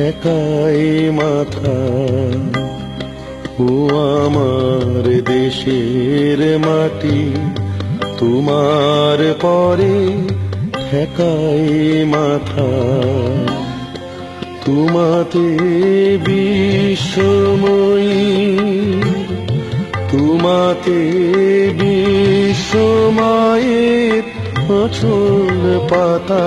ঠেকাই মাথা। ও আমার দেশের মাটি, তোমার পরে ঠেকাই মাথা। তোমাতে বিশ্বময়ী, তোমাতে বিশ্বমায়ের আচল পাতা।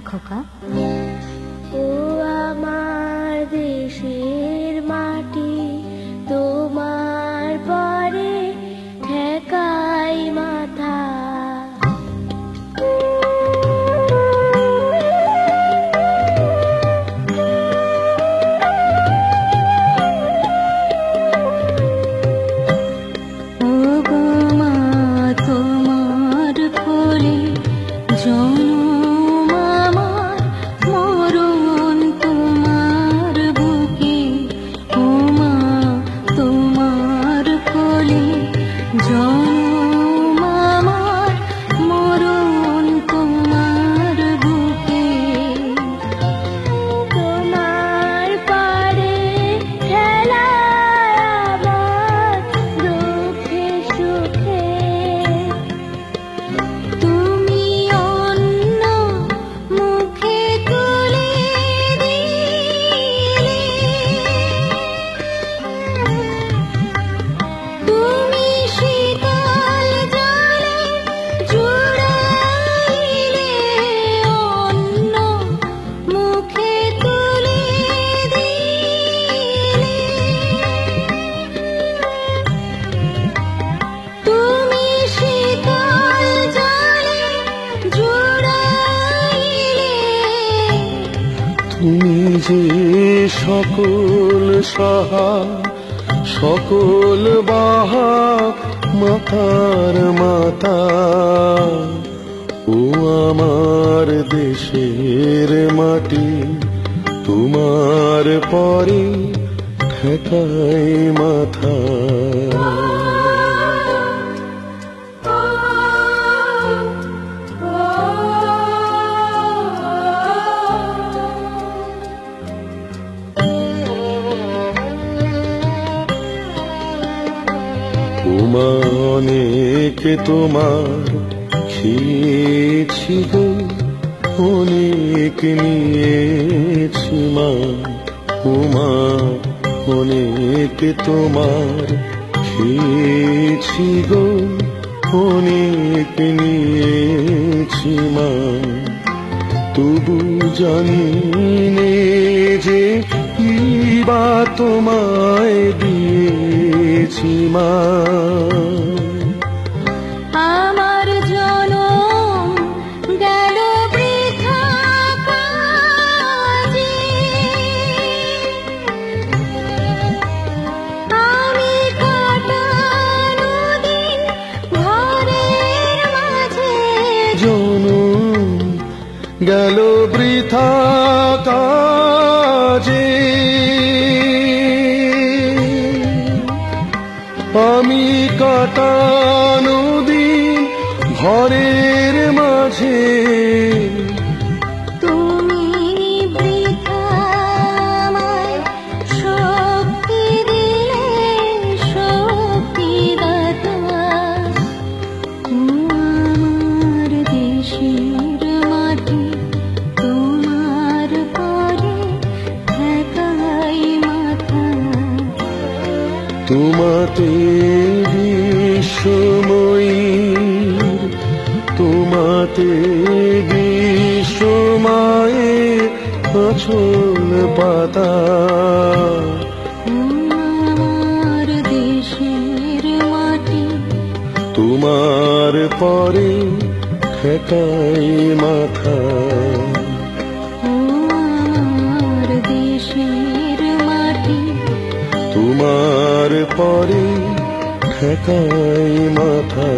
গা খোকা তুমি যে সকল সাহা, সকল বাহা মাতার মাতা। ও আমার দেশের মাটি, তোমার পরে ঠেকাই মাথা। তোমা অনেক তোমার খেয়েছি গো, অনেক নিয়েছি মা। উমা, অনেক তোমার খেয়েছি গো, অনেক নিয়েছি মা। তবু জানি নে যে কি বা তোমায় দিয়েছি মা। গেল বৃথা কাজে। আমি কাটানো দিন ঘরের তোমাতে বিশ্বময়ীর তোমাতে বিশ্বমায়ে আছল পাতা। তোমার পরে ঠেকাই মাথা। আমার দেশের মাটি। তোমার পরে ঠেকাই মাথা।